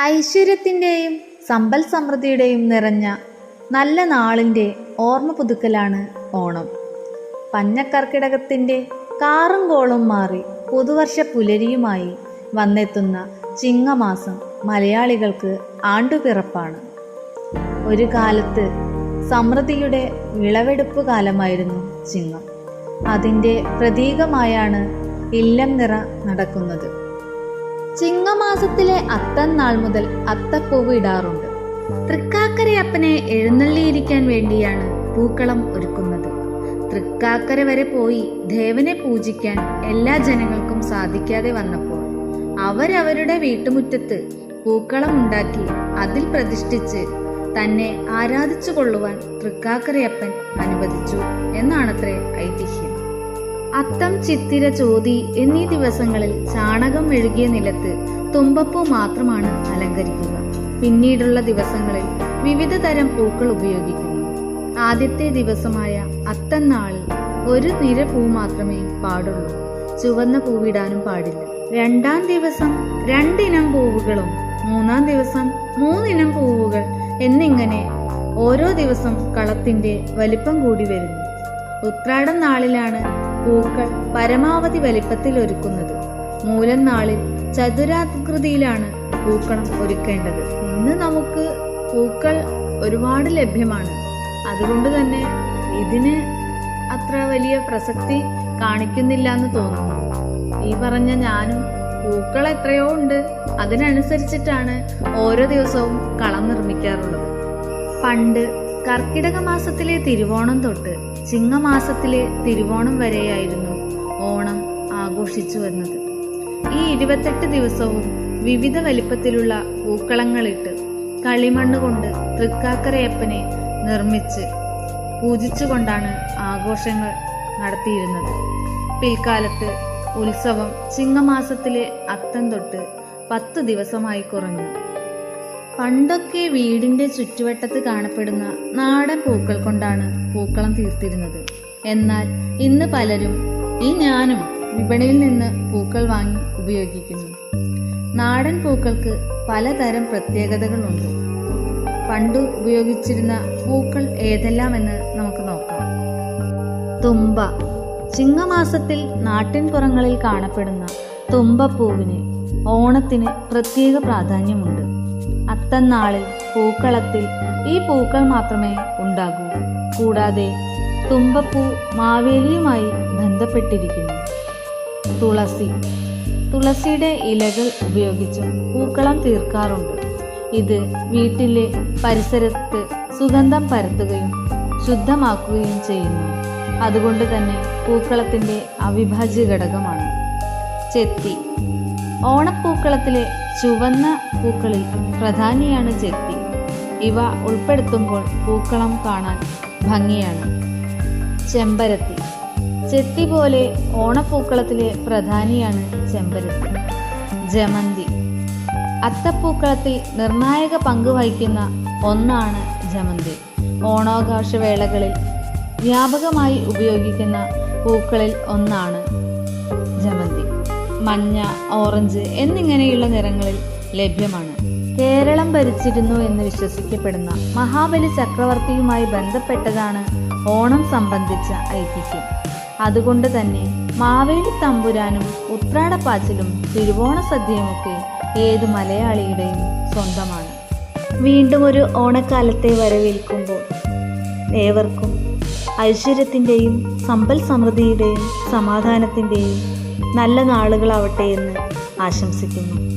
ഐശ്വര്യത്തിന്റെയും സമ്പൽ സമൃദ്ധിയുടെയും നിറഞ്ഞ നല്ല നാളിന്റെ ഓർമ്മ പുതുക്കലാണ് ഓണം. പഞ്ഞക്കർക്കിടകത്തിന്റെ കാറും കോളും മാറി പുതുവർഷ പുലരിയുമായി വന്നെത്തുന്ന ചിങ്ങമാസം മലയാളികൾക്ക് ആണ്ടുപിറപ്പാണ്. ഒരു കാലത്ത് സമൃദ്ധിയുടെ വിളവെടുപ്പ് കാലമായിരുന്നു ചിങ്ങം. അതിന്റെ പ്രതീകമായാണ് ഇല്ലം നിറ നടക്കുന്നത്. ചിങ്ങമാസത്തിലെ അത്തം നാൾ മുതൽ അത്തപ്പൂവ് ഇടാറുണ്ട്. തൃക്കാക്കരയപ്പനെ എഴുന്നള്ളിയിരിക്കാൻ വേണ്ടിയാണ് പൂക്കളം ഒരുക്കുന്നത്. തൃക്കാക്കര വരെ പോയി ദേവനെ പൂജിക്കാൻ എല്ലാ ജനങ്ങൾക്കും സാധിക്കാതെ വന്നപ്പോൾ അവരവരുടെ വീട്ടുമുറ്റത്ത് പൂക്കളം ഉണ്ടാക്കി അതിൽ പ്രതിഷ്ഠിച്ച് തന്നെ ആരാധിച്ചു കൊള്ളുവാൻ തൃക്കാക്കരയപ്പൻ അനുവദിച്ചു. എന്നാണത്രേ ഐതിഹ്യം. അത്തം ചിത്തിര ചോതി എന്നീ ദിവസങ്ങളിൽ ചാണകം എഴുകിയ നിലത്ത് തുമ്പപ്പൂ മാത്രമാണ് അലങ്കരിക്കുക. പിന്നീടുള്ള ദിവസങ്ങളിൽ വിവിധ തരം പൂക്കൾ ഉപയോഗിക്കുന്നു. ആദ്യത്തെ ദിവസമായ അത്തം നാളിൽ ഒരു നിര പൂ മാത്രമേ പാടുള്ളൂ. ചുവന്ന പൂവിടാനും പാടില്ല. രണ്ടാം ദിവസം രണ്ടിനം പൂവുകളും മൂന്നാം ദിവസം മൂന്നിനം പൂവുകൾ എന്നിങ്ങനെ ഓരോ ദിവസം കളത്തിന്റെ വലിപ്പം കൂടി വരുന്നു. ഉത്രാടം നാളിലാണ് പൂക്കൾ പരമാവധി വലിപ്പത്തിൽ ഒരുക്കുന്നത്. മൂലം നാളിൽ ചതുരാകൃതിയിലാണ് പൂക്കളം ഒരുക്കേണ്ടത്. ഇന്ന് നമുക്ക് പൂക്കൾ ഒരുപാട് ലഭ്യമാണ്. അതുകൊണ്ട് തന്നെ ഇതിന് അത്ര വലിയ പ്രസക്തി കാണിക്കുന്നില്ല എന്ന് തോന്നുന്നു. ഈ പറഞ്ഞ ഞാനും പൂക്കൾ എത്രയോ ഉണ്ട്. അതിനനുസരിച്ചിട്ടാണ് ഓരോ ദിവസവും കളം നിർമ്മിക്കാറുള്ളത്. പണ്ട് കർക്കിടക മാസത്തിലെ തിരുവോണം തൊട്ട് ചിങ്ങമാസത്തിലെ തിരുവോണം വരെയായിരുന്നു ഓണം ആഘോഷിച്ചു വന്നത്. ഈ ഇരുപത്തെട്ട് ദിവസവും വിവിധ വലിപ്പത്തിലുള്ള പൂക്കളങ്ങളിട്ട് കളിമണ്ണ് കൊണ്ട് തൃക്കാക്കരയപ്പനെ നിർമ്മിച്ച് പൂജിച്ചുകൊണ്ടാണ് ആഘോഷങ്ങൾ നടത്തിയിരുന്നത്. പിൽക്കാലത്ത് ഉത്സവം ചിങ്ങമാസത്തിലെ അത്തം തൊട്ട് പത്ത് ദിവസമായി കുറഞ്ഞു. പണ്ടൊക്കെ വീടിന്റെ ചുറ്റുവട്ടത്ത് കാണപ്പെടുന്ന നാടൻ പൂക്കൾ കൊണ്ടാണ് പൂക്കളം തീർത്തിരുന്നത്. എന്നാൽ ഇന്ന് പലരും ഈ ഞാനും വിപണിയിൽ നിന്ന് പൂക്കൾ വാങ്ങി ഉപയോഗിക്കുന്നു. നാടൻ പൂക്കൾക്ക് പലതരം പ്രത്യേകതകളുണ്ട്. പണ്ട് ഉപയോഗിച്ചിരുന്ന പൂക്കൾ ഏതെല്ലാമെന്ന് നമുക്ക് നോക്കാം. തുമ്പ. ചിങ്ങമാസത്തിൽ നാട്ടിൻപുറങ്ങളിൽ കാണപ്പെടുന്ന തുമ്പപ്പൂവിന് ഓണത്തിന് പ്രത്യേക പ്രാധാന്യമുണ്ട്. അത്തന്നാളിൽ പൂക്കളത്തിൽ ഈ പൂക്കൾ മാത്രമേ ഉണ്ടാകൂ. കൂടാതെ തുമ്പപ്പൂ മാവേലിയുമായി ബന്ധപ്പെട്ടിരിക്കുന്നു. തുളസി. തുളസിയുടെ ഇലകൾ ഉപയോഗിച്ച് പൂക്കളം തീർക്കാറുണ്ട്. ഇത് വീട്ടിലെ പരിസരത്ത് സുഗന്ധം പരത്തുകയും ശുദ്ധമാക്കുകയും ചെയ്യുന്നു. അതുകൊണ്ട് തന്നെ പൂക്കളത്തിന്റെ അവിഭാജ്യ ഘടകമാണ്. ചെത്തി. ഓണപ്പൂക്കളത്തിലെ ചുവന്ന പൂക്കളിൽ പ്രധാനിയാണ് ചെത്തി ഇവ ഉൾപ്പെടുത്തുമ്പോൾ പൂക്കളം കാണാൻ ഭംഗിയാണ്. ചെമ്പരത്തി. ചെത്തി പോലെ ഓണപ്പൂക്കളത്തിലെ പ്രധാനിയാണ് ചെമ്പരത്തി. ജമന്തി. അത്തപ്പൂക്കളത്തിൽ നിർണായക പങ്ക് വഹിക്കുന്ന ഒന്നാണ് ജമന്തി. ഓണാഘോഷ വേളകളിൽ വ്യാപകമായി ഉപയോഗിക്കുന്ന പൂക്കളിൽ ഒന്നാണ് ജമന്തി. മഞ്ഞ ഓറഞ്ച് എന്നിങ്ങനെയുള്ള നിറങ്ങളിൽ ലഭ്യമാണ്. കേരളം ഭരിച്ചിരുന്നു എന്ന് വിശ്വസിക്കപ്പെടുന്ന മഹാബലി ചക്രവർത്തിയുമായി ബന്ധപ്പെട്ടതാണ് ഓണം സംബന്ധിച്ച ഐതിഹ്യം. അതുകൊണ്ട് തന്നെ മാവേലി തമ്പുരാനും ഉത്രാടപ്പാച്ചിലും തിരുവോണ സദ്യയുമൊക്കെ ഏത് മലയാളിയുടെയും സ്വന്തമാണ്. വീണ്ടും ഒരു ഓണക്കാലത്തെ വരവേൽക്കുമ്പോൾ ഏവർക്കും ഐശ്വര്യത്തിന്റെയും സമ്പൽ സമൃദ്ധിയുടെയും സമാധാനത്തിന്റെയും നല്ല നാളുകളാവട്ടെ എന്ന് ആശംസിക്കുന്നു.